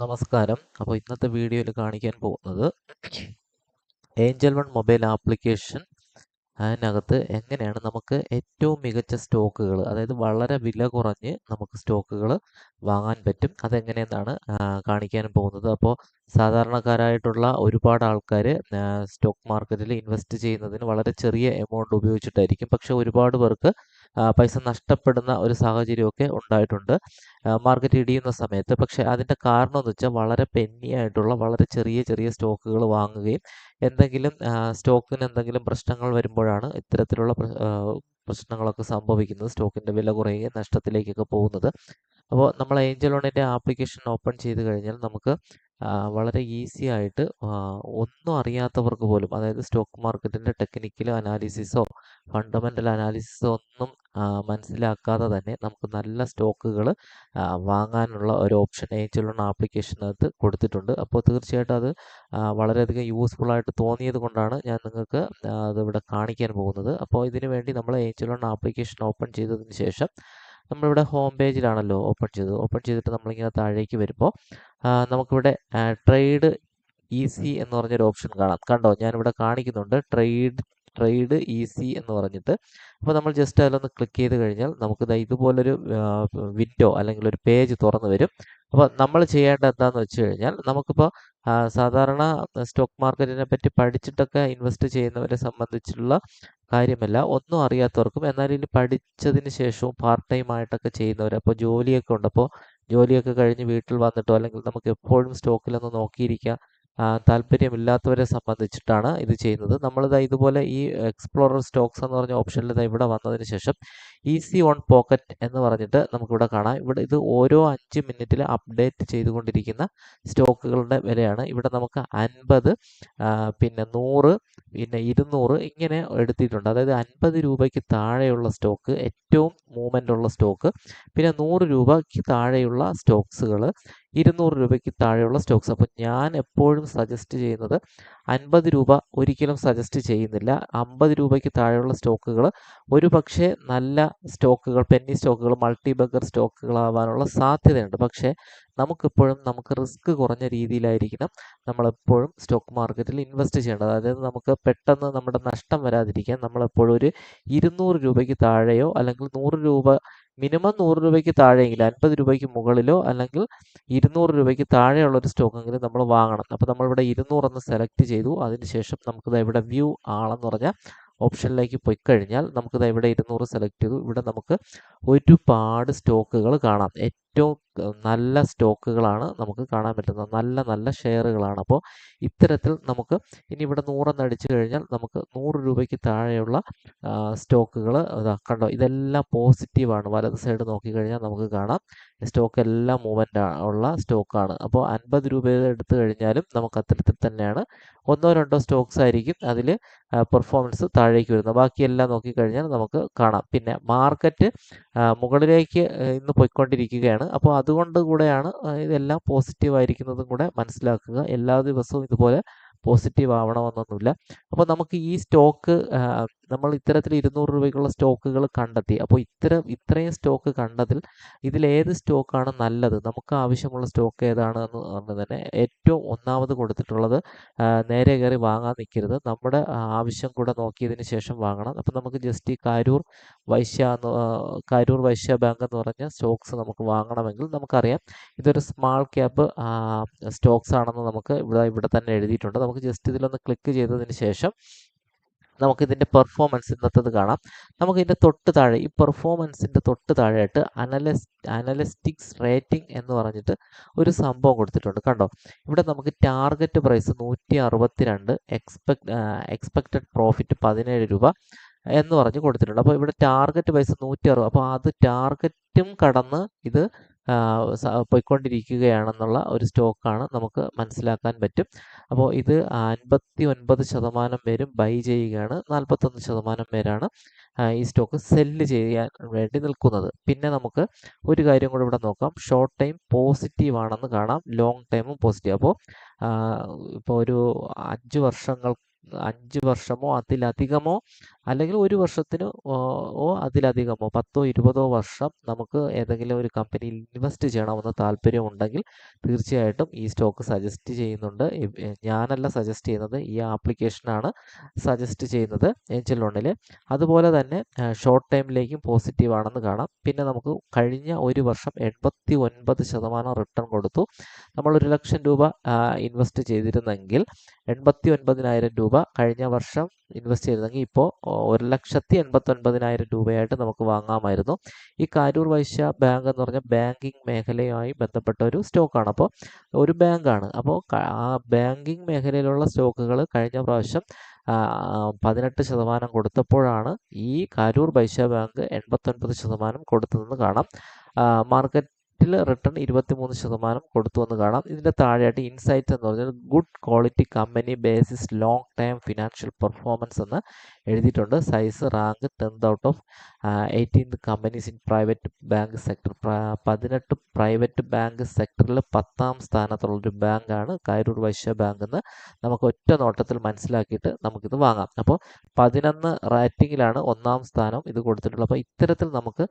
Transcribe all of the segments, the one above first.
നമസ്കാരം. അപ്പോൾ ഇന്നത്തെ വീഡിയോയിൽ കാണിക്കാൻ പോകുന്നത് ഏഞ്ചൽ വൺ മൊബൈൽ ആപ്ലിക്കേഷൻ അതിനകത്ത് എങ്ങനെയാണ് നമുക്ക് ഏറ്റവും മികച്ച സ്റ്റോക്കുകൾ അതായത് വളരെ വില കുറഞ്ഞ് നമുക്ക് സ്റ്റോക്കുകൾ വാങ്ങാൻ പറ്റും. അതെങ്ങനെയെന്നാണ് കാണിക്കാൻ പോകുന്നത്. അപ്പോൾ സാധാരണക്കാരായിട്ടുള്ള ഒരുപാട് ആൾക്കാർ സ്റ്റോക്ക് മാർക്കറ്റിൽ ഇൻവെസ്റ്റ് ചെയ്യുന്നതിന് വളരെ ചെറിയ എമൗണ്ട് ഉപയോഗിച്ചിട്ടായിരിക്കും. പക്ഷെ ഒരുപാട് പേർക്ക് പൈസ നഷ്ടപ്പെടുന്ന ഒരു സാഹചര്യമൊക്കെ ഉണ്ടായിട്ടുണ്ട്. മാർക്കറ്റ് ഇടിയുന്ന സമയത്ത്. പക്ഷേ അതിന്റെ കാരണം എന്ന് വെച്ചാൽ വളരെ പെന്നിയായിട്ടുള്ള വളരെ ചെറിയ ചെറിയ സ്റ്റോക്കുകൾ വാങ്ങുകയും എന്തെങ്കിലും സ്റ്റോക്കിന് എന്തെങ്കിലും പ്രശ്നങ്ങൾ വരുമ്പോഴാണ് ഇത്തരത്തിലുള്ള പ്രശ്നങ്ങളൊക്കെ സംഭവിക്കുന്നത്. സ്റ്റോക്കിന്റെ വില കുറയുകയും നഷ്ടത്തിലേക്കൊക്കെ പോകുന്നത്. അപ്പോൾ നമ്മൾ ഏഞ്ചൽ ലോണിന്റെ ആപ്ലിക്കേഷൻ ഓപ്പൺ ചെയ്ത് കഴിഞ്ഞാൽ നമുക്ക് വളരെ ഈസി ആയിട്ട് ഒന്നും അറിയാത്തവർക്ക് പോലും അതായത് സ്റ്റോക്ക് മാർക്കറ്റിന്റെ ടെക്നിക്കൽ അനാലിസിസോ ഫണ്ടമെന്റൽ അനാലിസിസോ ഒന്നും മനസ്സിലാക്കാതെ തന്നെ നമുക്ക് നല്ല സ്റ്റോക്കുകൾ വാങ്ങാനുള്ള ഒരു ഓപ്ഷൻ ലോൺ ആപ്ലിക്കേഷനകത്ത് കൊടുത്തിട്ടുണ്ട്. അപ്പോൾ തീർച്ചയായിട്ടും അത് വളരെയധികം യൂസ്ഫുൾ ആയിട്ട് തോന്നിയത് കൊണ്ടാണ് ഞാൻ നിങ്ങൾക്ക് അതിവിടെ കാണിക്കാൻ പോകുന്നത്. അപ്പോൾ ഇതിനു വേണ്ടി നമ്മൾ ഏഞ്ചൽ ലോൺ ആപ്ലിക്കേഷൻ ഓപ്പൺ ചെയ്തതിന് ശേഷം നമ്മളിവിടെ ഹോം പേജിലാണല്ലോ ഓപ്പൺ ചെയ്തത്. ഓപ്പൺ ചെയ്തിട്ട് നമ്മളിങ്ങനെ താഴേക്ക് വരുമ്പോൾ നമുക്കിവിടെ ട്രേഡ് ഈസി എന്ന് പറഞ്ഞൊരു ഓപ്ഷൻ കാണാം. കണ്ടോ? ഞാനിവിടെ കാണിക്കുന്നുണ്ട് ട്രേഡ് ട്രേഡ് ഈസി എന്ന് പറഞ്ഞിട്ട്. അപ്പോൾ നമ്മൾ ജസ്റ്റ് അതിലൊന്ന് ക്ലിക്ക് ചെയ്ത് കഴിഞ്ഞാൽ നമുക്ക് ഇതുപോലൊരു വിൻഡോ അല്ലെങ്കിൽ ഒരു പേജ് തുറന്നു വരും. അപ്പോൾ നമ്മൾ ചെയ്യേണ്ട എന്താണെന്ന് വെച്ച് കഴിഞ്ഞാൽ നമുക്കിപ്പോൾ സാധാരണ സ്റ്റോക്ക് മാർക്കറ്റിനെ പറ്റി പഠിച്ചിട്ടൊക്കെ ഇൻവെസ്റ്റ് ചെയ്യുന്നവരെ സംബന്ധിച്ചുള്ള കാര്യമല്ല. ഒന്നും അറിയാത്തവർക്കും എന്നാൽ ഇനി പഠിച്ചതിന് ശേഷവും പാർട്ട് ടൈം ആയിട്ടൊക്കെ ചെയ്യുന്നവർ അപ്പോൾ ജോലിയൊക്കെ ഉണ്ട്. അപ്പോൾ ജോലിയൊക്കെ കഴിഞ്ഞ് വീട്ടിൽ വന്നിട്ടോ അല്ലെങ്കിൽ നമുക്ക് എപ്പോഴും സ്റ്റോക്കിലൊന്ന് നോക്കിയിരിക്കാൻ ആ, താല്പര്യമില്ലാത്തവരെ സംബന്ധിച്ചിട്ടാണ് ഇത് ചെയ്യുന്നത്. നമ്മളിതാ ഇതുപോലെ ഈ എക്സ്പ്ലോറർ സ്റ്റോക്സ് എന്ന് പറഞ്ഞ ഓപ്ഷനിൽ ഇതാ ഇവിടെ വന്നതിന് ശേഷം ഈസി ഓൺ പോക്കറ്റ് എന്ന് പറഞ്ഞിട്ട് നമുക്കിവിടെ കാണാം. ഇവിടെ ഇത് ഓരോ അഞ്ച് മിനിറ്റിൽ അപ്ഡേറ്റ് ചെയ്തുകൊണ്ടിരിക്കുന്ന സ്റ്റോക്കുകളുടെ വിലയാണ്. ഇവിടെ നമുക്ക് അൻപത് പിന്നെ നൂറ് പിന്നെ ഇരുന്നൂറ് ഇങ്ങനെ എടുത്തിട്ടുണ്ട്. അതായത് അൻപത് രൂപയ്ക്ക് താഴെയുള്ള സ്റ്റോക്ക് ഏറ്റവും മൂവ്മെന്റ് ഉള്ള സ്റ്റോക്ക് പിന്നെ നൂറ് രൂപയ്ക്ക് താഴെയുള്ള സ്റ്റോക്സുകൾ ഇരുന്നൂറ് രൂപയ്ക്ക് താഴെയുള്ള സ്റ്റോക്സ്. അപ്പോൾ ഞാൻ എപ്പോഴും സജസ്റ്റ് ചെയ്യുന്നത് അൻപത് രൂപ ഒരിക്കലും സജസ്റ്റ് ചെയ്യുന്നില്ല. അമ്പത് രൂപയ്ക്ക് താഴെയുള്ള സ്റ്റോക്കുകൾ ഒരു പക്ഷേ നല്ല സ്റ്റോക്കുകൾ പെന്നി സ്റ്റോക്കുകൾ മൾട്ടി ബഗർ സ്റ്റോക്കുകളാവാനുള്ള സാധ്യതയുണ്ട്. പക്ഷേ നമുക്കിപ്പോഴും നമുക്ക് റിസ്ക് കുറഞ്ഞ രീതിയിലായിരിക്കണം നമ്മളെപ്പോഴും സ്റ്റോക്ക് മാർക്കറ്റിൽ ഇൻവെസ്റ്റ് ചെയ്യേണ്ടത്. അതായത് നമുക്ക് പെട്ടെന്ന് നമ്മുടെ നഷ്ടം വരാതിരിക്കാൻ നമ്മളെപ്പോഴും ഒരു ഇരുന്നൂറ് രൂപയ്ക്ക് താഴെയോ അല്ലെങ്കിൽ നൂറ് രൂപ മിനിമം നൂറ് രൂപയ്ക്ക് താഴെയെങ്കിലും അൻപത് രൂപയ്ക്ക് മുകളിലോ അല്ലെങ്കിൽ ഇരുന്നൂറ് രൂപയ്ക്ക് താഴെയുള്ള ഒരു സ്റ്റോക്കെങ്കിലും നമ്മൾ വാങ്ങണം. അപ്പോൾ നമ്മളിവിടെ ഇരുന്നൂറെന്ന് സെലക്ട് ചെയ്തു. അതിനുശേഷം നമുക്കിത് ഇവിടെ വ്യൂ ആളെന്ന് പറഞ്ഞാൽ ഓപ്ഷനിലേക്ക് പോയി കഴിഞ്ഞാൽ നമുക്കിത് ഇവിടെ ഇരുന്നൂറ് സെലക്ട് ചെയ്തു. ഇവിടെ നമുക്ക് ഒരുപാട് സ്റ്റോക്കുകൾ കാണാം. ഏറ്റവും നല്ല സ്റ്റോക്കുകളാണ് നമുക്ക് കാണാൻ പറ്റുന്നത്. നല്ല നല്ല ഷെയറുകളാണ്. അപ്പോൾ ഇത്തരത്തിൽ നമുക്ക് ഇനി ഇവിടെ നൂറെന്ന് അടിച്ചു കഴിഞ്ഞാൽ നമുക്ക് നൂറ് രൂപയ്ക്ക് താഴെയുള്ള സ്റ്റോക്കുകൾ കണ്ടോ? ഇതെല്ലാം പോസിറ്റീവാണ്. വലത് സൈഡ് നോക്കിക്കഴിഞ്ഞാൽ നമുക്ക് കാണാം. സ്റ്റോക്ക് എല്ലാം മൂവ്മെന്റ് ഉള്ള സ്റ്റോക്കാണ്. അപ്പോൾ അൻപത് രൂപ എടുത്തു കഴിഞ്ഞാലും നമുക്ക് അത്തരത്തിൽ തന്നെയാണ്. ഒന്നോ രണ്ടോ സ്റ്റോക്സ് ആയിരിക്കും അതിൽ പെർഫോമൻസ് താഴേക്ക് വരുന്നത്. ബാക്കിയെല്ലാം നോക്കിക്കഴിഞ്ഞാൽ നമുക്ക് കാണാം. പിന്നെ മാർക്കറ്റ് മുകളിലേക്ക് ഇന്ന് പോയിക്കൊണ്ടിരിക്കുകയാണ്. അപ്പോൾ അതുകൊണ്ട് കൂടെയാണ് ഇതെല്ലാം പോസിറ്റീവ് ആയിരിക്കുന്നതും കൂടെ മനസ്സിലാക്കുക. എല്ലാ ദിവസവും ഇതുപോലെ പോസിറ്റീവ് ആവണമെന്നൊന്നുമില്ല. അപ്പോൾ നമുക്ക് ഈ സ്റ്റോക്ക് നമ്മൾ ഇത്തരത്തിൽ ഇരുന്നൂറ് രൂപയ്ക്കുള്ള സ്റ്റോക്കുകൾ കണ്ടെത്തി. അപ്പോൾ ഇത്തരം ഇത്രയും സ്റ്റോക്ക് കണ്ടതിൽ ഇതിലേത് സ്റ്റോക്കാണ് നല്ലത്? നമുക്ക് ആവശ്യമുള്ള സ്റ്റോക്ക് ഏതാണ് എന്ന് പറഞ്ഞു തന്നെ ഏറ്റവും ഒന്നാമത് കൊടുത്തിട്ടുള്ളത് നേരെ കയറി വാങ്ങാൻ നിൽക്കരുത്. നമ്മുടെ ആവശ്യം കൂടെ നോക്കിയതിന് ശേഷം വാങ്ങണം. അപ്പം നമുക്ക് ജസ്റ്റ് ഈ കാരൂർ വൈശ്യ എന്ന് കാരൂർ വൈശ്യ ബാങ്ക് എന്ന് പറഞ്ഞ സ്റ്റോക്സ് നമുക്ക് വാങ്ങണമെങ്കിൽ നമുക്കറിയാം. ഇതൊരു സ്മാൾ ക്യാപ്പ് സ്റ്റോക്സ് ആണെന്ന് നമുക്ക് ഇവിടെ ഇവിടെ തന്നെ എഴുതിയിട്ടുണ്ട്. നമുക്ക് ജസ്റ്റ് ഇതിലൊന്ന് ക്ലിക്ക് ചെയ്തതിന് ശേഷം നമുക്ക് ഇതിന്റെ പെർഫോമൻസ് ഇന്നത്തത് കാണാം. നമുക്ക് ഇതിന്റെ തൊട്ട് താഴെ ഈ പെർഫോമൻസിന്റെ തൊട്ട് താഴെയായിട്ട് അനലസ് അനലിസ്റ്റിക്സ് റേറ്റിംഗ് എന്ന് പറഞ്ഞിട്ട് ഒരു സംഭവം കൊടുത്തിട്ടുണ്ട്. കണ്ടോ? ഇവിടെ നമുക്ക് ടാർഗറ്റ് പ്രൈസ് നൂറ്റി അറുപത്തി രണ്ട് എക്സ്പെക്ട് എക്സ്പെക്റ്റഡ് പ്രോഫിറ്റ് പതിനേഴ് രൂപ എന്ന് പറഞ്ഞ് കൊടുത്തിട്ടുണ്ട്. അപ്പോൾ ഇവിടെ ടാർഗറ്റ് പ്രൈസ് നൂറ്റി അറുപത് അപ്പോൾ അത് ടാർഗറ്റും കടന്ന് ഇത് പോയിക്കൊണ്ടിരിക്കുകയാണെന്നുള്ള ഒരു സ്റ്റോക്കാണ് നമുക്ക് മനസ്സിലാക്കാൻ പറ്റും. അപ്പോൾ ഇത് അൻപത്തി ഒൻപത് ശതമാനം പേരും ബൈ ചെയ്യുകയാണ്. നാൽപ്പത്തൊന്ന് ശതമാനം പേരാണ് ഈ സ്റ്റോക്ക് സെല്ല് ചെയ്യാൻ വേണ്ടി നിൽക്കുന്നത്. പിന്നെ നമുക്ക് ഒരു കാര്യം കൂടെ ഇവിടെ നോക്കാം. ഷോർട്ട് ടൈം പോസിറ്റീവ് ആണെന്ന് കാണാം. ലോങ് ടൈമും പോസിറ്റീവ്. അപ്പോൾ ഇപ്പോൾ ഒരു അഞ്ച് വർഷങ്ങൾ അഞ്ച് വർഷമോ അതിലധികമോ അല്ലെങ്കിൽ ഒരു വർഷത്തിന് ഓ അതിലധികമോ പത്തോ ഇരുപതോ വർഷം നമുക്ക് ഏതെങ്കിലും ഒരു കമ്പനിയിൽ ഇൻവെസ്റ്റ് ചെയ്യണമെന്ന് താല്പര്യമുണ്ടെങ്കിൽ തീർച്ചയായിട്ടും ഈ സ്റ്റോക്ക് സജസ്റ്റ് ചെയ്യുന്നുണ്ട്. ഞാനല്ല സജസ്റ്റ് ചെയ്യുന്നത്. ഈ ആപ്ലിക്കേഷനാണ് സജസ്റ്റ് ചെയ്യുന്നത് ഏഞ്ചൽ ലോണിൽ അതുപോലെ തന്നെ ഷോർട്ട് ടൈമിലേക്കും പോസിറ്റീവ് ആണെന്ന് കാണാം. പിന്നെ നമുക്ക് കഴിഞ്ഞ ഒരു വർഷം എൺപത്തി ഒൻപത് ശതമാനം റിട്ടേൺ കൊടുത്തു. നമ്മൾ ഒരു ലക്ഷം രൂപ ഇൻവെസ്റ്റ് ചെയ്തിരുന്നെങ്കിൽ എൺപത്തി ഒൻപതിനായിരം രൂപ കഴിഞ്ഞ വർഷം ഇൻവെസ്റ്റ് ചെയ്തിരുന്നെങ്കിൽ ഇപ്പോൾ ഒരു ലക്ഷത്തി എൺപത്തി ഒൻപതിനായിരം രൂപയായിട്ട് നമുക്ക് വാങ്ങാമായിരുന്നു. ഈ കാരൂർ വൈശ്യ ബാങ്ക് എന്ന് പറഞ്ഞാൽ ബാങ്കിങ് മേഖലയുമായി ബന്ധപ്പെട്ട ഒരു സ്റ്റോക്കാണ് അപ്പോൾ ഒരു ബാങ്കാണ്. അപ്പോൾ ആ ബാങ്കിങ് മേഖലയിലുള്ള സ്റ്റോക്കുകൾ കഴിഞ്ഞ പ്രാവശ്യം പതിനെട്ട് ശതമാനം കൊടുത്തപ്പോഴാണ് ഈ കാരൂർ വൈശ്യ ബാങ്ക് എൺപത്തൊൻപത് ശതമാനം കൊടുത്തതെന്ന് കാണാം. മാർക്കറ്റ് ിൽ റിട്ടേൺ ഇരുപത്തിമൂന്ന് ശതമാനം കൊടുത്തു എന്ന് കാണാം. ഇതിന്റെ താഴെയായിട്ട് ഇൻസൈറ്റ് എന്ന് പറഞ്ഞാൽ good quality company basis long time financial performance എന്ന് എഴുതിയിട്ടുണ്ട്. Size rank tenth out of eighteenth companies in private bank sector പതിനെട്ട് പ്രൈവറ്റ് ബാങ്ക് സെക്ടറിൽ പത്താം സ്ഥാനത്തുള്ളൊരു ബാങ്കാണ് കൈരൂർ വൈശ്യ ബാങ്ക് എന്ന് നമുക്ക് ഒറ്റ നോട്ടത്തിൽ മനസ്സിലാക്കിയിട്ട് നമുക്കിത് വാങ്ങാം. അപ്പോൾ പതിനൊന്ന് റാറ്റിങ്ങിലാണ് ഒന്നാം സ്ഥാനം ഇത് കൊടുത്തിട്ടുള്ളത്. അപ്പോൾ ഇത്തരത്തിൽ നമുക്ക്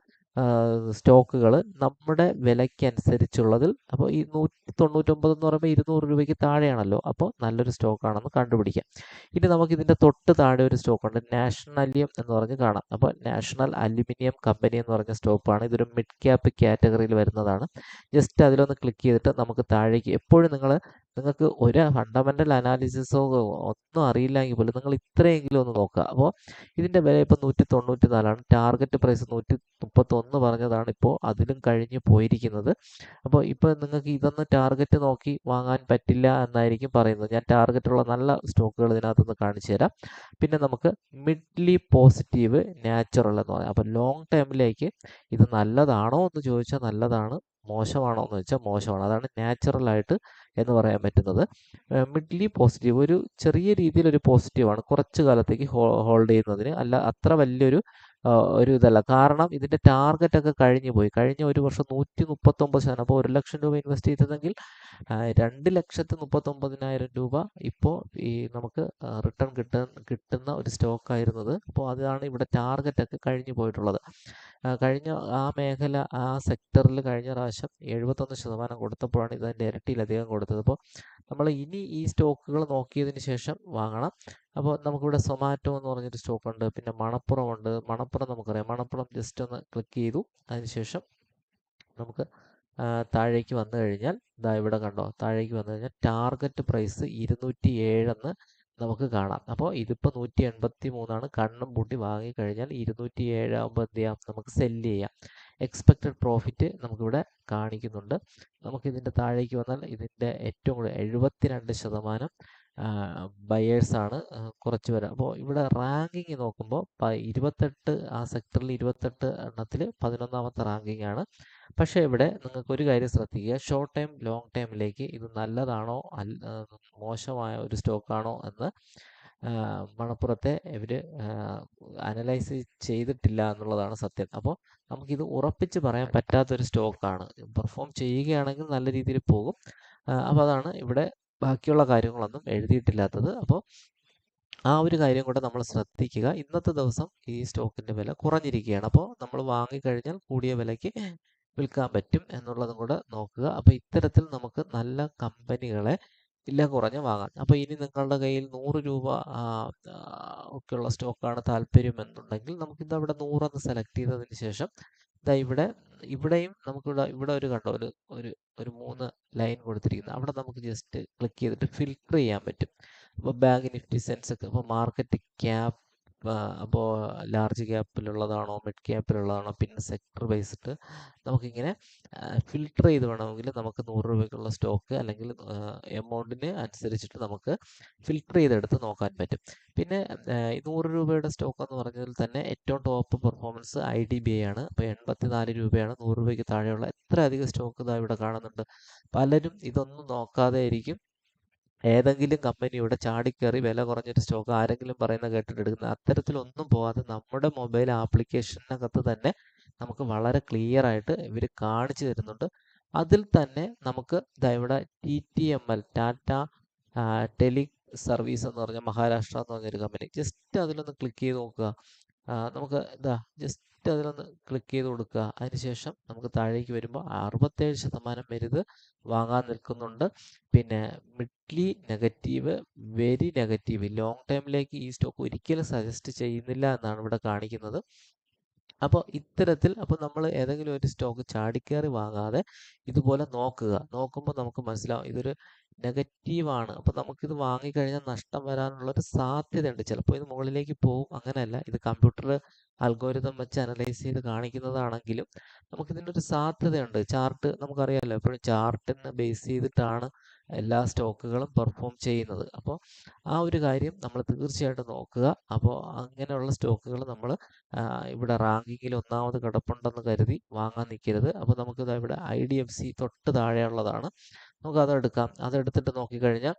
സ്റ്റോക്കുകൾ നമ്മുടെ വിലയ്ക്കനുസരിച്ചുള്ളതിൽ അപ്പോൾ ഈ നൂറ്റി തൊണ്ണൂറ്റൊമ്പത് എന്ന് പറയുമ്പോൾ ഇരുന്നൂറ് രൂപയ്ക്ക് താഴെയാണല്ലോ അപ്പോൾ നല്ലൊരു സ്റ്റോക്കാണെന്ന് കണ്ടുപിടിക്കാം. ഇനി നമുക്ക് ഇതിന്റെ തൊട്ട് താഴെ ഒരു സ്റ്റോക്കുണ്ട് നാഷണലിയം എന്ന് പറഞ്ഞ് കാണാം. അപ്പോൾ നാഷണൽ അലുമിനിയം കമ്പനി എന്ന് പറഞ്ഞ സ്റ്റോപ്പാണ് ഇതൊരു മിഡ് ക്യാപ്പ് കാറ്റഗറിയിൽ വരുന്നതാണ്. ജസ്റ്റ് അതിലൊന്ന് ക്ലിക്ക് ചെയ്തിട്ട് നമുക്ക് താഴേക്ക് എപ്പോഴും നിങ്ങൾ നിങ്ങൾക്ക് ഒരു ഫണ്ടമെന്റൽ അനാലിസിസോ ഒന്നും അറിയില്ലെങ്കിൽ പോലും നിങ്ങൾ ഇത്രയെങ്കിലും ഒന്ന് നോക്കുക. അപ്പോൾ ഇതിന്റെ വില ഇപ്പോൾ നൂറ്റി തൊണ്ണൂറ്റി നാലാണ് ടാർഗറ്റ് പ്രൈസ് നൂറ്റി മുപ്പത്തൊന്ന് പറഞ്ഞതാണ് ഇപ്പോൾ അതിലും കഴിഞ്ഞ് പോയിരിക്കുന്നത്. അപ്പോൾ ഇപ്പോൾ നിങ്ങൾക്ക് ഇതൊന്ന് ടാർഗറ്റ് നോക്കി വാങ്ങാൻ പറ്റില്ല എന്നായിരിക്കും പറയുന്നത്. ഞാൻ ടാർഗറ്റുള്ള നല്ല സ്റ്റോക്കുകൾ ഇതിനകത്തുനിന്ന് കാണിച്ചു തരാം. പിന്നെ നമുക്ക് മിഡ്ലി പോസിറ്റീവ് നാച്ചുറൽ എന്ന് പറയാം. അപ്പോൾ ലോങ് ടൈമിലേക്ക് ഇത് നല്ലതാണോ എന്ന് ചോദിച്ചാൽ നല്ലതാണ്. മോശമാണോ എന്ന് വെച്ചാൽ മോശമാണ്. അതാണ് നാച്ചുറലായിട്ട് എന്ന് പറയാൻ പറ്റുന്നത്. മിഡ്ലി പോസിറ്റീവ് ഒരു ചെറിയ രീതിയിൽ ഒരു പോസിറ്റീവാണ് കുറച്ച് കാലത്തേക്ക് ഹോൾഡ് ചെയ്യുന്നതിന്. അല്ല അത്ര വലിയൊരു ഒരു ഇതല്ല. കാരണം ഇതിന്റെ ടാർഗറ്റൊക്കെ കഴിഞ്ഞു പോയി. കഴിഞ്ഞ ഒരു വർഷം നൂറ്റി മുപ്പത്തൊമ്പത് ശതമാനം. അപ്പോൾ ഒരു ലക്ഷം രൂപ ഇൻവെസ്റ്റ് ചെയ്തതെങ്കിൽ രണ്ട് ലക്ഷത്തി മുപ്പത്തൊമ്പതിനായിരം രൂപ ഇപ്പോൾ ഈ നമുക്ക് റിട്ടേൺ കിട്ട കിട്ടുന്ന ഒരു സ്റ്റോക്കായിരുന്നത് അപ്പോൾ അതാണ് ഇവിടെ ടാർഗറ്റൊക്കെ കഴിഞ്ഞു പോയിട്ടുള്ളത്. കഴിഞ്ഞ ആ മേഖല ആ സെക്ടറിൽ കഴിഞ്ഞ പ്രാവശ്യം എഴുപത്തൊന്ന് ശതമാനം കൊടുത്തപ്പോഴാണ് ഇതിന്റെ ഇരട്ടിയിലധികം കൊടുത്തത്. അപ്പോൾ നമ്മൾ ഇനി ഈ സ്റ്റോക്കുകൾ നോക്കിയതിന് ശേഷം വാങ്ങണം. അപ്പോൾ നമുക്കിവിടെ സൊമാറ്റോ എന്ന് പറഞ്ഞൊരു സ്റ്റോക്ക് ഉണ്ട് പിന്നെ മണപ്പുറം ഉണ്ട് മണപ്പുറം നമുക്കറിയാം. മണപ്പുറം ജസ്റ്റ് ഒന്ന് ക്ലിക്ക് ചെയ്തു. അതിനുശേഷം നമുക്ക് താഴേക്ക് വന്നു കഴിഞ്ഞാൽ ഇതാ ഇവിടെ കണ്ടോ താഴേക്ക് വന്നു കഴിഞ്ഞാൽ ടാർഗറ്റ് പ്രൈസ് ഇരുന്നൂറ്റി ഏഴെന്ന് നമുക്ക് കാണാം. അപ്പോൾ ഇതിപ്പോൾ നൂറ്റി എൺപത്തി മൂന്നാണ് കണ്ണും പൂട്ടി വാങ്ങിക്കഴിഞ്ഞാൽ ഇരുന്നൂറ്റി ഏഴാകുമ്പോൾ എന്ത് ചെയ്യാം? നമുക്ക് സെല്ല് ചെയ്യാം. എക്സ്പെക്റ്റഡ് പ്രോഫിറ്റ് നമുക്കിവിടെ കാണിക്കുന്നുണ്ട്. നമുക്കിതിന്റെ താഴേക്ക് വന്നാൽ ഇതിന്റെ ഏറ്റവും കൂടുതൽ എഴുപത്തിരണ്ട് ശതമാനം ബയേഴ്സാണ് കുറച്ച് പേര്. അപ്പോൾ ഇവിടെ റാങ്കിങ് നോക്കുമ്പോൾ ഇരുപത്തെട്ട് ആ സെക്ടറിൽ ഇരുപത്തെട്ട് എണ്ണത്തിൽ പതിനൊന്നാമത്തെ റാങ്കിങ് ആണ്. പക്ഷേ ഇവിടെ നിങ്ങൾക്ക് ഒരു കാര്യം ശ്രദ്ധിക്കുക. ഷോർട്ട് ടൈം ലോങ് ടൈമിലേക്ക് ഇത് നല്ലതാണോ മോശമായ ഒരു സ്റ്റോക്കാണോ എന്ന് മണപ്പുറത്തെ ഇവർ അനലൈസ് ചെയ്തിട്ടില്ല എന്നുള്ളതാണ് സത്യം. അപ്പോൾ നമുക്കിത് ഉറപ്പിച്ച് പറയാൻ പറ്റാത്തൊരു സ്റ്റോക്കാണ് പെർഫോം ചെയ്യുകയാണെങ്കിൽ നല്ല രീതിയിൽ പോകും. അപ്പോൾ അതാണ് ഇവിടെ ബാക്കിയുള്ള കാര്യങ്ങളൊന്നും എഴുതിയിട്ടില്ലാത്തത്. അപ്പോൾ ആ ഒരു കാര്യം കൂടെ നമ്മൾ ശ്രദ്ധിക്കുക. ഇന്നത്തെ ദിവസം ഈ സ്റ്റോക്കിന്റെ വില കുറഞ്ഞിരിക്കുകയാണ്. അപ്പോൾ നമ്മൾ വാങ്ങിക്കഴിഞ്ഞാൽ കൂടിയ വിലയ്ക്ക് വിൽക്കാൻ പറ്റും എന്നുള്ളതും കൂടെ നോക്കുക. അപ്പോൾ ഇത്തരത്തിൽ നമുക്ക് നല്ല കമ്പനികളെ വില കുറഞ്ഞ് വാങ്ങാം. അപ്പോൾ ഇനി നിങ്ങളുടെ കയ്യിൽ നൂറ് രൂപ ഒക്കെയുള്ള സ്റ്റോക്കാണ് താല്പര്യം എന്നുണ്ടെങ്കിൽ നമുക്കിത് അവിടെ നൂറെന്ന് സെലക്ട് ചെയ്തതിന് ശേഷം ഇതാ ഇവിടെ ഇവിടെയും നമുക്കിവിടെ ഇവിടെ ഒരു കണ്ടോ ഒരു ഒരു ഒരു മൂന്ന് ലൈൻ കൊടുത്തിരിക്കുന്നത്. അവിടെ നമുക്ക് ജസ്റ്റ് ക്ലിക്ക് ചെയ്തിട്ട് ഫിൽറ്റർ ചെയ്യാൻ പറ്റും. അപ്പോൾ ബാങ്ക് നിഫ്റ്റി സെൻസെക്സ് അപ്പോൾ മാർക്കറ്റ് ക്യാപ് അപ്പോൾ ലാർജ് ക്യാപ്പിലുള്ളതാണോ മിഡ് ക്യാപ്പിലുള്ളതാണോ പിന്നെ സെക്ടർ ബേസിട്ട് നമുക്കിങ്ങനെ ഫിൽട്ടർ ചെയ്ത് വേണമെങ്കിൽ നമുക്ക് നൂറ് രൂപയ്ക്കുള്ള സ്റ്റോക്ക് അല്ലെങ്കിൽ എമൗണ്ടിന് അനുസരിച്ചിട്ട് നമുക്ക് ഫിൽട്ടർ ചെയ്തെടുത്ത് നോക്കാൻ പറ്റും. പിന്നെ നൂറ് രൂപയുടെ സ്റ്റോക്ക് എന്ന് പറഞ്ഞതിൽ തന്നെ ഏറ്റവും top performance I D B I ആണ്. അപ്പോൾ എൺപത്തിനാല് രൂപയാണ് നൂറ് രൂപയ്ക്ക് താഴെയുള്ള എത്ര അധികം സ്റ്റോക്ക് ഇതാ ഇവിടെ കാണുന്നുണ്ട്. പലരും ഇതൊന്നും നോക്കാതെ ആയിരിക്കും ഏതെങ്കിലും കമ്പനിയുടെ ചാടിക്കയറി വില കുറഞ്ഞൊരു സ്റ്റോക്ക് ആരെങ്കിലും പറയുന്ന കേട്ടിട്ട് എടുക്കുന്ന അത്തരത്തിലൊന്നും പോകാതെ നമ്മുടെ മൊബൈൽ ആപ്ലിക്കേഷനകത്ത് തന്നെ നമുക്ക് വളരെ ക്ലിയർ ആയിട്ട് ഇവർ കാണിച്ചു തരുന്നുണ്ട്. അതിൽ തന്നെ നമുക്ക് ഇവിടെ T T M L Tata tele service എന്ന് പറഞ്ഞ മഹാരാഷ്ട്ര എന്ന് പറഞ്ഞൊരു കമ്പനി ജസ്റ്റ് അതിലൊന്ന് ക്ലിക്ക് ചെയ്ത് നോക്കുക. നമുക്ക് ഇതാ ജസ്റ്റ് അതിലൊന്ന് ക്ലിക്ക് ചെയ്ത് കൊടുക്കുക. അതിനുശേഷം നമുക്ക് താഴേക്ക് വരുമ്പോൾ അറുപത്തേഴ് ശതമാനം വരുത് വാങ്ങാൻ നിൽക്കുന്നുണ്ട്. പിന്നെ mildly negative very negative long ടൈമിലേക്ക് ഈ സ്റ്റോക്ക് ഒരിക്കലും സജസ്റ്റ് ചെയ്യുന്നില്ല എന്നാണ് ഇവിടെ കാണിക്കുന്നത്. അപ്പോൾ ഇത്തരത്തിൽ അപ്പോൾ നമ്മൾ ഏതെങ്കിലും ഒരു സ്റ്റോക്ക് ചാടിക്കേറി വാങ്ങാതെ ഇതുപോലെ നോക്കുക. നോക്കുമ്പോൾ നമുക്ക് മനസ്സിലാവും ഇതൊരു നെഗറ്റീവാണ് അപ്പോൾ നമുക്കിത് വാങ്ങിക്കഴിഞ്ഞാൽ നഷ്ടം വരാനുള്ളൊരു സാധ്യതയുണ്ട്. ചിലപ്പോൾ ഇത് മുകളിലേക്ക് പോകും. അങ്ങനെയല്ല. ഇത് കമ്പ്യൂട്ടർ അൽഗോരിതം വെച്ച് അനലൈസ് ചെയ്ത് കാണിക്കുന്നതാണെങ്കിലും നമുക്കിതിന്റെ ഒരു സാധ്യതയുണ്ട്. ചാർട്ട് നമുക്കറിയാമല്ലോ എപ്പോഴും ചാർട്ടിനെ ബേസ് ചെയ്തിട്ടാണ് എല്ലാ സ്റ്റോക്കുകളും പെർഫോം ചെയ്യുന്നത്. അപ്പോൾ ആ ഒരു കാര്യം നമ്മൾ തീർച്ചയായിട്ടും നോക്കുക. അപ്പോൾ അങ്ങനെയുള്ള സ്റ്റോക്കുകൾ നമ്മൾ ഇവിടെ റാങ്കിങ്ങിൽ ഒന്നാമത് കിടപ്പുണ്ടെന്ന് കരുതി വാങ്ങാൻ നിൽക്കരുത്. അപ്പോൾ നമുക്കിത് ഇവിടെ ഐ ഡി എഫ് സി തൊട്ട് താഴെയുള്ളതാണ്. നമുക്ക് അതെടുക്കാം അതെടുത്തിട്ട് നോക്കിക്കഴിഞ്ഞാൽ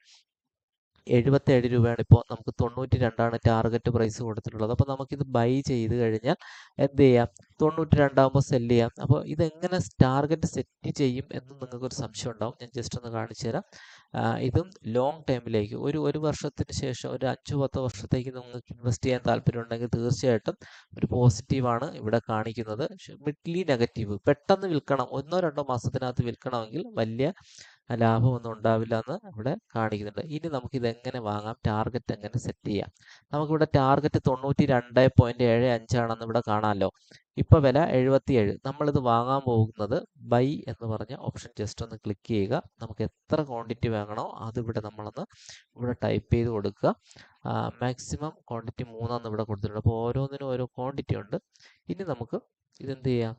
എഴുപത്തേഴ് രൂപയാണ് ഇപ്പോൾ നമുക്ക് തൊണ്ണൂറ്റി രണ്ടാണ് ടാർഗറ്റ് പ്രൈസ് കൊടുത്തിട്ടുള്ളത്. അപ്പോൾ നമുക്കിത് ബൈ ചെയ്ത് കഴിഞ്ഞാൽ എന്ത് ചെയ്യാം? തൊണ്ണൂറ്റി രണ്ടാകുമ്പോൾ സെല്ല് ചെയ്യാം. അപ്പോൾ ഇതെങ്ങനെ ടാർഗറ്റ് സെറ്റ് ചെയ്യും എന്ന് നിങ്ങൾക്കൊരു സംശയം ഉണ്ടാവും. ഞാൻ ജസ്റ്റ് ഒന്ന് കാണിച്ചു തരാം. ഇതും ലോങ് ടൈമിലേക്ക് ഒരു ഒരു വർഷത്തിന് ശേഷം ഒരു അഞ്ചു പത്ത് വർഷത്തേക്ക് നിങ്ങൾക്ക് ഇൻവെസ്റ്റ് ചെയ്യാൻ താല്പര്യമുണ്ടെങ്കിൽ തീർച്ചയായിട്ടും ഒരു പോസിറ്റീവാണ് ഇവിടെ കാണിക്കുന്നത്. Mildly negative. പെട്ടെന്ന് വിൽക്കണം. ഒന്നോ രണ്ടോ മാസത്തിനകത്ത് വിൽക്കണമെങ്കിൽ വലിയ ലാഭമൊന്നും ഉണ്ടാവില്ല എന്ന് ഇവിടെ കാണിക്കുന്നുണ്ട്. ഇനി നമുക്ക് ഇതെങ്ങനെ വാങ്ങാം? ടാർഗറ്റ് എങ്ങനെ സെറ്റ് ചെയ്യാം? നമുക്കിവിടെ ടാർഗറ്റ് തൊണ്ണൂറ്റി രണ്ട് പോയിന്റ് ഏഴ് അഞ്ചാണെന്ന് ഇവിടെ കാണാമല്ലോ. ഇപ്പോൾ വില എഴുപത്തിയേഴ്. നമ്മളിത് വാങ്ങാൻ പോകുന്നത് ബൈ എന്ന് പറഞ്ഞ ഓപ്ഷൻ ജസ്റ്റ് ഒന്ന് ക്ലിക്ക് ചെയ്യുക. നമുക്ക് എത്ര ക്വാണ്ടിറ്റി വാങ്ങണോ അതിവിടെ നമ്മളൊന്ന് ഇവിടെ ടൈപ്പ് ചെയ്ത് കൊടുക്കുക. മാക്സിമം ക്വാണ്ടിറ്റി മൂന്നാന്ന് ഇവിടെ കൊടുത്തിട്ടുണ്ട്. അപ്പോൾ ഓരോന്നിനും ഓരോ ക്വാണ്ടിറ്റി ഉണ്ട്. ഇനി നമുക്ക് ഇതെന്ത് ചെയ്യാം?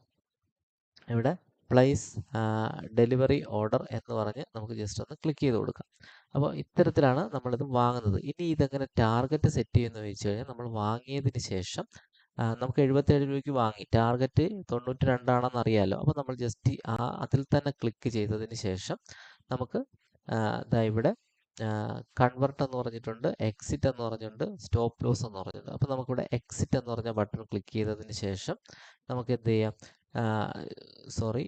ഇവിടെ പ്ലേസ് ഡെലിവറി ഓർഡർ എന്ന് പറഞ്ഞ് നമുക്ക് ജസ്റ്റ് ഒന്ന് ക്ലിക്ക് ചെയ്ത് കൊടുക്കാം. അപ്പോൾ ഇത്തരത്തിലാണ് നമ്മളിത് വാങ്ങുന്നത്. ഇനി ഇതെങ്ങനെ ടാർഗറ്റ് സെറ്റ് ചെയ്യുമെന്ന് ചോദിച്ചു കഴിഞ്ഞാൽ നമ്മൾ വാങ്ങിയതിന് ശേഷം നമുക്ക് എഴുപത്തേഴ് രൂപയ്ക്ക് വാങ്ങി. ടാർഗറ്റ് തൊണ്ണൂറ്റി രണ്ടാണെന്ന് അറിയാമല്ലോ അപ്പോൾ നമ്മൾ ജസ്റ്റ് ആ അതിൽ തന്നെ ക്ലിക്ക് ചെയ്തതിന് ശേഷം നമുക്ക് ഇതാ ഇവിടെ കൺവെർട്ട് എന്ന് പറഞ്ഞിട്ടുണ്ട് എക്സിറ്റ് എന്ന് പറഞ്ഞിട്ടുണ്ട് സ്റ്റോപ്പ് ലോസ് എന്ന് പറഞ്ഞിട്ടുണ്ട്. അപ്പോൾ നമുക്കിവിടെ എക്സിറ്റ് എന്ന് പറഞ്ഞ ബട്ടൺ ക്ലിക്ക് ചെയ്തതിന് ശേഷം നമുക്ക് എന്ത് ചെയ്യാം? സോറി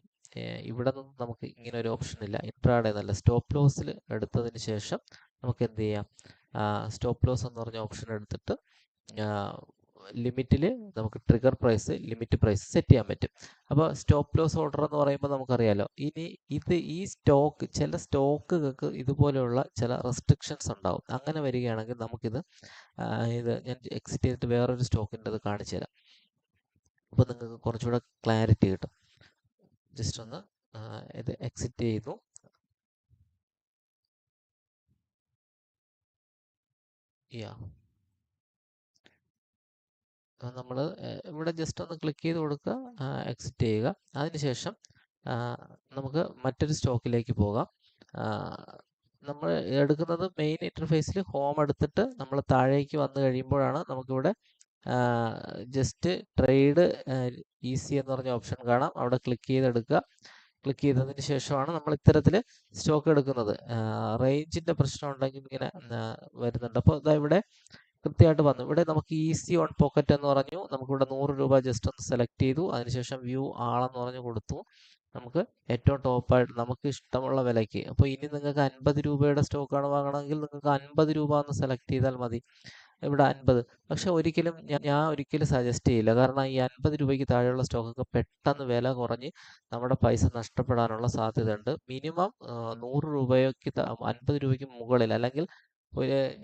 ഇവിടെ നിന്ന് നമുക്ക് ഇങ്ങനെ ഒരു ഓപ്ഷൻ ഇല്ല. ഇൻട്രാഡേ എന്നല്ല. സ്റ്റോപ്പ് ലോസിൽ എടുത്തതിന് ശേഷം നമുക്ക് എന്ത് ചെയ്യാം? സ്റ്റോപ്പ് ലോസ് എന്ന് പറഞ്ഞ ഓപ്ഷൻ എടുത്തിട്ട് ലിമിറ്റിൽ നമുക്ക് trigger price limit price set ചെയ്യാൻ പറ്റും. അപ്പോൾ സ്റ്റോപ്പ് ലോസ് ഓർഡർ എന്ന് പറയുമ്പോൾ നമുക്കറിയാലോ ഇനി ഇത് ഈ സ്റ്റോക്ക് ചില സ്റ്റോക്കുകൾക്ക് ഇതുപോലെയുള്ള ചില റെസ്ട്രിക്ഷൻസ് ഉണ്ടാവും. അങ്ങനെ വരികയാണെങ്കിൽ നമുക്കിത് ഇത് ഞാൻ എക്സിറ്റ് ചെയ്തിട്ട് വേറൊരു സ്റ്റോക്കിന്റെ അത് കാണിച്ചു തരാം അപ്പോൾ നിങ്ങൾക്ക് കുറച്ചുകൂടെ ക്ലാരിറ്റി കിട്ടും. ജസ്റ്റ് ഒന്ന് ഇത് എക്സിറ്റ് ചെയ്തു. നമ്മൾ ഇവിടെ ജസ്റ്റ് ഒന്ന് ക്ലിക്ക് ചെയ്ത് കൊടുക്കുക എക്സിറ്റ് ചെയ്യുക. അതിനുശേഷം നമുക്ക് മറ്റൊരു സ്റ്റോക്കിലേക്ക് പോകാം. നമ്മൾ എടുക്കുന്നത് മെയിൻ ഇന്റർഫേസിൽ ഹോം എടുത്തിട്ട് നമ്മൾ താഴേക്ക് വന്നു കഴിയുമ്പോഴാണ് നമുക്കിവിടെ ജസ്റ്റ് ട്രേഡ് ഈസി എന്ന് പറഞ്ഞ ഓപ്ഷൻ കാണാം. അവിടെ ക്ലിക്ക് ചെയ്തെടുക്കുക. ക്ലിക്ക് ചെയ്തതിന് ശേഷമാണ് നമ്മൾ ഇത്തരത്തിൽ സ്റ്റോക്ക് എടുക്കുന്നത്. റേഞ്ചിന്റെ പ്രശ്നം ഉണ്ടെങ്കിൽ ഇങ്ങനെ വരുന്നുണ്ട്. അപ്പോൾ ഇതാ ഇവിടെ കൃത്യമായിട്ട് വന്നു. ഇവിടെ നമുക്ക് ഈസി ഓൺ പോക്കറ്റ് എന്ന് പറഞ്ഞു. നമുക്കിവിടെ നൂറ് രൂപ ജസ്റ്റ് ഒന്ന് സെലക്ട് ചെയ്തു. അതിനുശേഷം വ്യൂ ആളെന്ന് പറഞ്ഞു കൊടുത്തു. നമുക്ക് ഏറ്റവും ടോപ്പായിട്ട് നമുക്ക് ഇഷ്ടമുള്ള വിലയ്ക്ക്. അപ്പോൾ ഇനി നിങ്ങൾക്ക് അൻപത് രൂപയുടെ സ്റ്റോക്കാണ് വാങ്ങണമെങ്കിൽ നിങ്ങൾക്ക് അൻപത് രൂപ ഒന്ന് സെലക്ട് ചെയ്താൽ മതി. ഇവിടെ അൻപത്. പക്ഷെ ഒരിക്കലും ഞാൻ ഒരിക്കലും സജസ്റ്റ് ചെയ്യില്ല. കാരണം ഈ അൻപത് രൂപയ്ക്ക് താഴെയുള്ള സ്റ്റോക്കൊക്കെ പെട്ടെന്ന് വില കുറഞ്ഞ് നമ്മുടെ പൈസ നഷ്ടപ്പെടാനുള്ള സാധ്യതയുണ്ട്. മിനിമം നൂറ് രൂപയ്ക്ക് അൻപത് രൂപയ്ക്ക് മുകളിൽ അല്ലെങ്കിൽ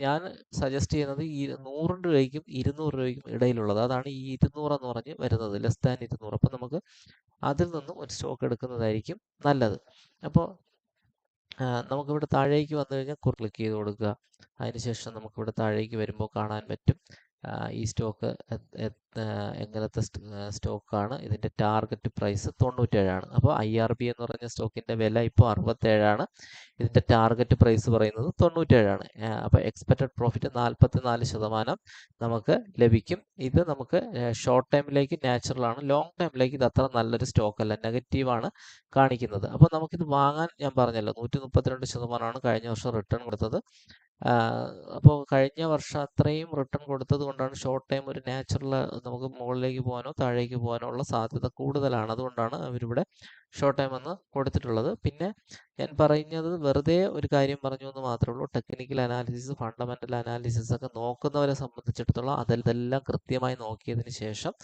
ഞാൻ സജസ്റ്റ് ചെയ്യുന്നത് ഈ നൂറ് രൂപയ്ക്കും ഇരുന്നൂറ് രൂപയ്ക്കും ഇടയിലുള്ളത്. അതാണ് ഈ ഇരുന്നൂറ് എന്ന് പറഞ്ഞ് വരുന്നത്. ലെസ് ദാൻ ഇരുന്നൂറ്. അപ്പം നമുക്ക് അതിൽ നിന്നും ഒരു സ്റ്റോക്ക് എടുക്കുന്നതായിരിക്കും നല്ലത്. അപ്പോൾ നമുക്കിവിടെ താഴേക്ക് വന്നു കഴിഞ്ഞാൽ ക്ലിക്ക് ചെയ്ത് കൊടുക്കുക. അതിനുശേഷം നമുക്കിവിടെ താഴേക്ക് വരുമ്പോൾ കാണാൻ പറ്റും. ഈ സ്റ്റോക്ക് എങ്ങനത്തെ സ്റ്റോക്കാണ്. ഇതിന്റെ ടാർഗറ്റ് പ്രൈസ് തൊണ്ണൂറ്റേഴാണ്. അപ്പോൾ ഐ ആർ ബി എന്ന് പറഞ്ഞ സ്റ്റോക്കിന്റെ വില ഇപ്പോൾ അറുപത്തേഴാണ്. ഇതിന്റെ ടാർഗറ്റ് പ്രൈസ് പറയുന്നത് തൊണ്ണൂറ്റേഴാണ്. അപ്പോൾ എക്സ്പെക്റ്റഡ് പ്രോഫിറ്റ് നാൽപ്പത്തി നാല് ശതമാനം നമുക്ക് ലഭിക്കും. ഇത് നമുക്ക് ഷോർട്ട് ടൈമിലേക്ക് നാച്ചുറലാണ് ലോങ് ടൈമിലേക്ക് ഇത് അത്ര നല്ലൊരു സ്റ്റോക്കല്ല. നെഗറ്റീവാണ് കാണിക്കുന്നത്. അപ്പോൾ നമുക്കിത് വാങ്ങാൻ ഞാൻ പറഞ്ഞല്ലോ നൂറ്റി മുപ്പത്തിരണ്ട് ശതമാനമാണ് കഴിഞ്ഞ വർഷം റിട്ടേൺ കൊടുത്തത്. അപ്പോൾ കഴിഞ്ഞ വർഷം അത്രയും റിട്ടേൺ കൊടുത്തത് കൊണ്ടാണ് ഷോർട്ട് ടൈം ഒരു നാച്ചുറൽ നമുക്ക് മുകളിലേക്ക് പോകാനോ താഴേക്ക് പോകാനോ ഉള്ള സാധ്യത കൂടുതലാണ്. അതുകൊണ്ടാണ് അവരിവിടെ ഷോർട്ട് ടൈം എന്ന് കൊടുത്തിട്ടുള്ളത്. പിന്നെ ഞാൻ പറയുന്നത് വെറുതെ ഒരു കാര്യം പറഞ്ഞു എന്ന് മാത്രമേ ഉള്ളൂ. ടെക്നിക്കൽ അനാലിസിസ് ഫണ്ടമെന്റൽ അനാലിസിസ് ഒക്കെ നോക്കുന്നവരെ സംബന്ധിച്ചിടത്തോളം അതെല്ലാം കൃത്യമായി നോക്കിയതിന് ശേഷം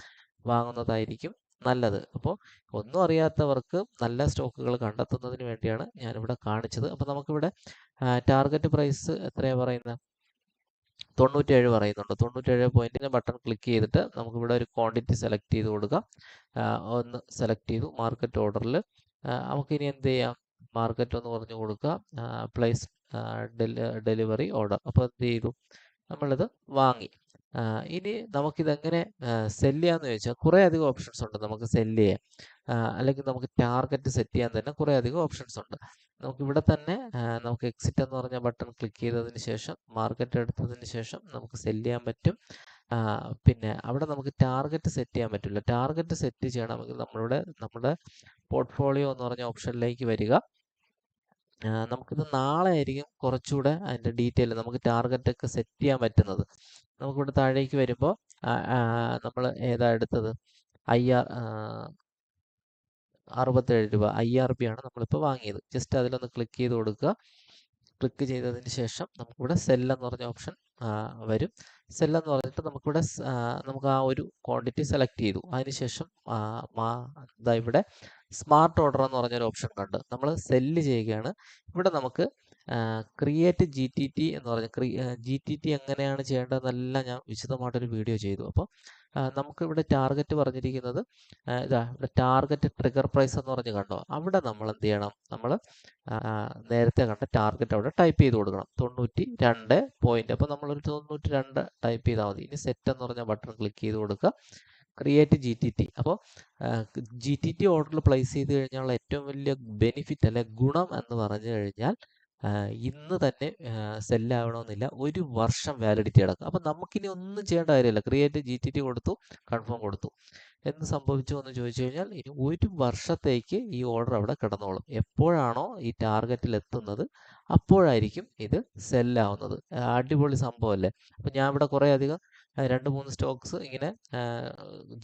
വാങ്ങുന്നതായിരിക്കും നല്ലത്. അപ്പോൾ ഒന്നും അറിയാത്തവർക്ക് നല്ല സ്റ്റോക്കുകൾ കണ്ടെത്തുന്നതിന് വേണ്ടിയാണ് ഞാനിവിടെ കാണിച്ചത്. അപ്പോൾ നമുക്കിവിടെ ടാർഗറ്റ് പ്രൈസ് എത്രയാണ് പറയുന്നത് തൊണ്ണൂറ്റേഴ് പറയുന്നുണ്ട്. തൊണ്ണൂറ്റേഴ് പോയിന്റിന് ബട്ടൺ ക്ലിക്ക് ചെയ്തിട്ട് നമുക്കിവിടെ ഒരു ക്വാണ്ടിറ്റി സെലക്ട് ചെയ്ത് കൊടുക്കാം. ഒന്ന് സെലക്ട് ചെയ്തു മാർക്കറ്റ് ഓർഡറിൽ. നമുക്കിനി എന്ത് ചെയ്യാം? മാർക്കറ്റ് ഒന്ന് പറഞ്ഞു കൊടുക്കുക. Place delivery order. അപ്പോൾ എന്ത് ചെയ്തു? നമ്മളിത് വാങ്ങി. ഇനി നമുക്കിതെങ്ങനെ സെൽ ചെയ്യാമെന്ന് ചോദിച്ചാൽ കുറേ അധികം ഓപ്ഷൻസ് ഉണ്ട് നമുക്ക് സെൽ ചെയ്യാം അല്ലെങ്കിൽ നമുക്ക് ടാർഗറ്റ് സെറ്റ് ചെയ്യാൻ തന്നെ കുറേ അധികം ഓപ്ഷൻസ് ഉണ്ട്. നമുക്ക് ഇവിടെ തന്നെ നമുക്ക് എക്സിറ്റ് എന്ന് പറഞ്ഞ ബട്ടൺ ക്ലിക്ക് ചെയ്തതിന് ശേഷം മാർക്കറ്റ് എടുത്തതിന് ശേഷം നമുക്ക് സെൽ ചെയ്യാൻ പറ്റും. പിന്നെ അവിടെ നമുക്ക് ടാർഗറ്റ് സെറ്റ് ചെയ്യാൻ പറ്റില്ല. ടാർഗറ്റ് സെറ്റ് ചെയ്യണമെങ്കിൽ നമ്മളുടെ നമ്മുടെ പോർട്ട്ഫോളിയോ എന്ന് പറഞ്ഞ ഓപ്ഷനിലേക്ക് വരിക. നമുക്കിത് നാളെ ആയിരിക്കും കുറച്ചുകൂടെ അതിന്റെ ഡീറ്റെയിൽ നമുക്ക് ടാർഗറ്റ് ഒക്കെ സെറ്റ് ചെയ്യാൻ പറ്റുന്നത്. നമുക്കിവിടെ താഴേക്ക് വരുമ്പോൾ നമ്മൾ ഏതാ എടുത്തത്? ഐ ആർ അറുപത്തേഴ് രൂപ ഐ ആർ ബി ആണ് നമ്മളിപ്പോൾ വാങ്ങിയത്. ജസ്റ്റ് അതിലൊന്ന് ക്ലിക്ക് ചെയ്ത് കൊടുക്കുക. ക്ലിക്ക് ചെയ്തതിന് ശേഷം നമുക്കിവിടെ സെല്ലെന്ന് പറഞ്ഞ ഓപ്ഷൻ വരും. സെൽ എന്ന് പറഞ്ഞിട്ട് നമുക്കിവിടെ നമുക്ക് ആ ഒരു ക്വാണ്ടിറ്റി സെലക്ട് ചെയ്തു. അതിനുശേഷം ഇതാ ഇവിടെ സ്മാർട്ട് ഓർഡർ എന്ന് പറഞ്ഞൊരു ഓപ്ഷൻ കണ്ട്. നമ്മൾ സെല്ല് ചെയ്യുകയാണ്. ഇവിടെ നമുക്ക് ക്രിയേറ്റ് ജി ടി ടി എന്ന് പറഞ്ഞ ജി ടി ടി എങ്ങനെയാണ് ചെയ്യേണ്ടതെന്നെല്ലാം ഞാൻ വിശദമായിട്ടൊരു വീഡിയോ ചെയ്തു. അപ്പോൾ നമുക്ക് ഇവിടെ ടാർഗറ്റ് പറഞ്ഞിരിക്കുന്നത് ഇതാ ഇവിടെ ടാർഗറ്റ് ട്രിഗർ പ്രൈസ് എന്ന് പറഞ്ഞ് കണ്ടോ? അവിടെ നമ്മൾ എന്ത് ചെയ്യണം? നമ്മൾ നേരത്തെ കണ്ട ടാർഗറ്റ് അവിടെ ടൈപ്പ് ചെയ്ത് കൊടുക്കണം. തൊണ്ണൂറ്റി രണ്ട് പോയിന്റ് അപ്പോൾ നമ്മളൊരു തൊണ്ണൂറ്റി രണ്ട് ടൈപ്പ് ചെയ്താൽ മതി. ഇനി സെറ്റ് എന്ന് പറഞ്ഞ ബട്ടൺ ക്ലിക്ക് ചെയ്ത് കൊടുക്കുക. ക്രിയേറ്റ് ജി ടി ടി അപ്പോൾ ജി ടി ടി ഓർഡറിൽ പ്ലേസ് ചെയ്ത് കഴിഞ്ഞാൽ ഏറ്റവും വലിയ ബെനിഫിറ്റ് അല്ലെ ഗുണം എന്ന് പറഞ്ഞു കഴിഞ്ഞാൽ ഇന്ന് തന്നെ സെല്ലാവണമെന്നില്ല ഒരു വർഷം വാലിഡിറ്റി അടക്കം. അപ്പം നമുക്കിനി ഒന്നും ചെയ്യേണ്ട കാര്യമില്ല. ക്രിയേറ്റ് ജി ടി ടി കൊടുത്തു കൺഫേം കൊടുത്തു. എന്ത് സംഭവിച്ചു എന്ന് ചോദിച്ചു കഴിഞ്ഞാൽ ഇനി ഒരു വർഷത്തേക്ക് ഈ ഓർഡർ അവിടെ കിടന്നോളും. എപ്പോഴാണോ ഈ ടാർഗറ്റിൽ എത്തുന്നത് അപ്പോഴായിരിക്കും ഇത് സെല്ലാവുന്നത് അടിപൊളി സംഭവമല്ലേ? അപ്പം ഞാൻ ഇവിടെ കുറേ അധികം രണ്ട് മൂന്ന് സ്റ്റോക്സ് ഇങ്ങനെ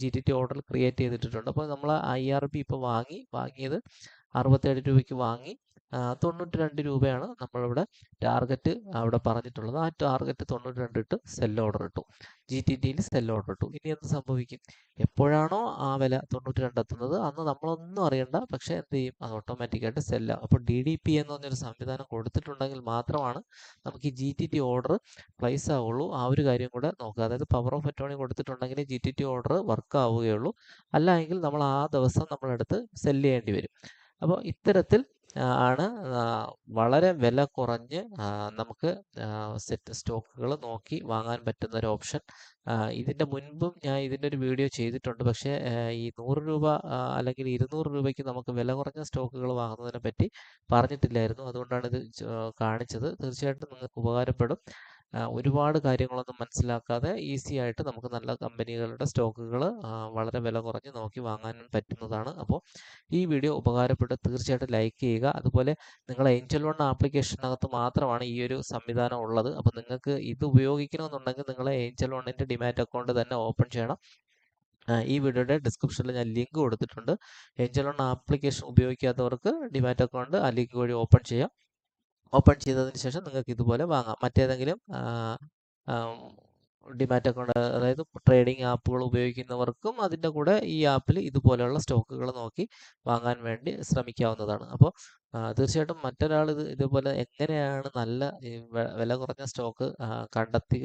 G T T order create ചെയ്തിട്ടുണ്ട് അപ്പോൾ നമ്മൾ ഐ ആർ ബി ഇപ്പോൾ വാങ്ങി വാങ്ങിയത് അറുപത്തേഴ് രൂപയ്ക്ക് വാങ്ങി തൊണ്ണൂറ്റി രണ്ട് രൂപയാണ് നമ്മളിവിടെ ടാർഗറ്റ് അവിടെ പറഞ്ഞിട്ടുള്ളത്. ആ ടാർഗറ്റ് തൊണ്ണൂറ്റി രണ്ട് ഇട്ട് സെൽ ഓർഡർ ഇട്ടു. ജി ടി ടിയിൽ സെൽ ഓർഡർ ഇട്ടു. ഇനി എന്ത് സംഭവിക്കും? എപ്പോഴാണോ ആ വില തൊണ്ണൂറ്റി രണ്ട് എത്തുന്നത് അന്ന് നമ്മളൊന്നും അറിയണ്ട പക്ഷേ എന്ത് ചെയ്യും? അത് ഓട്ടോമാറ്റിക്കായിട്ട് സെല്ല അപ്പോൾ ഡി ഡി പി എന്ന് പറഞ്ഞൊരു സംവിധാനം കൊടുത്തിട്ടുണ്ടെങ്കിൽ മാത്രമാണ് നമുക്ക് ഈ G T T order place ആവുള്ളൂ. ആ ഒരു കാര്യം കൂടെ നോക്കുക. അതായത് പവർ ഓഫ് അറ്റോണി കൊടുത്തിട്ടുണ്ടെങ്കിൽ G T T order work ആവുകയുള്ളൂ. അല്ല എങ്കിൽ നമ്മൾ ആ ദിവസം നമ്മളെടുത്ത് സെല്ല് ചെയ്യേണ്ടി വരും. അപ്പോൾ ഇത്തരത്തിൽ ആണ് വളരെ വില കുറഞ്ഞ് നമുക്ക് സെറ്റ് സ്റ്റോക്കുകൾ നോക്കി വാങ്ങാൻ പറ്റുന്ന ഒരു ഓപ്ഷൻ. ഇതിന്റെ മുൻപും ഞാൻ ഇതിന്റെ ഒരു വീഡിയോ ചെയ്തിട്ടുണ്ട്. പക്ഷേ ഈ നൂറ് രൂപ അല്ലെങ്കിൽ ഇരുന്നൂറ് രൂപയ്ക്ക് നമുക്ക് വില കുറഞ്ഞ സ്റ്റോക്കുകൾ വാങ്ങുന്നതിനെ പറ്റി പറഞ്ഞിട്ടില്ലായിരുന്നു. അതുകൊണ്ടാണ് ഇത് കാണിച്ചത്. തീർച്ചയായിട്ടും നിങ്ങൾക്ക് ഉപകാരപ്പെടും. ഒരുപാട് കാര്യങ്ങളൊന്നും മനസ്സിലാക്കാതെ ഈസി ആയിട്ട് നമുക്ക് നല്ല കമ്പനികളുടെ സ്റ്റോക്കുകൾ വളരെ വില കുറഞ്ഞ് നോക്കി വാങ്ങാനും പറ്റുന്നതാണ്. അപ്പോൾ ഈ വീഡിയോ ഉപകാരപ്പെട്ട് തീർച്ചയായിട്ടും ലൈക്ക് ചെയ്യുക. അതുപോലെ നിങ്ങൾ ഏഞ്ചൽ വൺ ആപ്ലിക്കേഷനകത്ത് മാത്രമാണ് ഈ ഒരു സംവിധാനം ഉള്ളത്. അപ്പോൾ നിങ്ങൾക്ക് ഇത് ഉപയോഗിക്കണമെന്നുണ്ടെങ്കിൽ നിങ്ങൾ ഏഞ്ചൽ വണ്ണിന്റെ ഡിമാറ്റ് അക്കൗണ്ട് തന്നെ ഓപ്പൺ ചെയ്യണം. ഈ വീഡിയോയുടെ ഡിസ്ക്രിപ്ഷനിൽ ഞാൻ ലിങ്ക് കൊടുത്തിട്ടുണ്ട്. ഏഞ്ചൽ വൺ ആപ്ലിക്കേഷൻ ഉപയോഗിക്കാത്തവർക്ക് ഡിമാറ്റ് അക്കൗണ്ട് ആ ലിങ്ക് വഴി ഓപ്പൺ ചെയ്യാം. ഓപ്പൺ ചെയ്തതിന് ശേഷം നിങ്ങൾക്ക് ഇതുപോലെ വാങ്ങാം. മറ്റേതെങ്കിലും ഡിമാറ്റ് അക്കൗണ്ട് അതായത് ട്രേഡിംഗ് ആപ്പുകൾ ഉപയോഗിക്കുന്നവർക്കും അതിന്റെ കൂടെ ഈ ആപ്പിൽ ഇതുപോലെയുള്ള സ്റ്റോക്കുകൾ നോക്കി വാങ്ങാൻ വേണ്ടി ശ്രമിക്കാവുന്നതാണ്. അപ്പോൾ തീർച്ചയായിട്ടും മറ്റൊരാൾ ഇത് ഇതുപോലെ എങ്ങനെയാണ് നല്ല വില കുറഞ്ഞ സ്റ്റോക്ക് കണ്ടെത്തി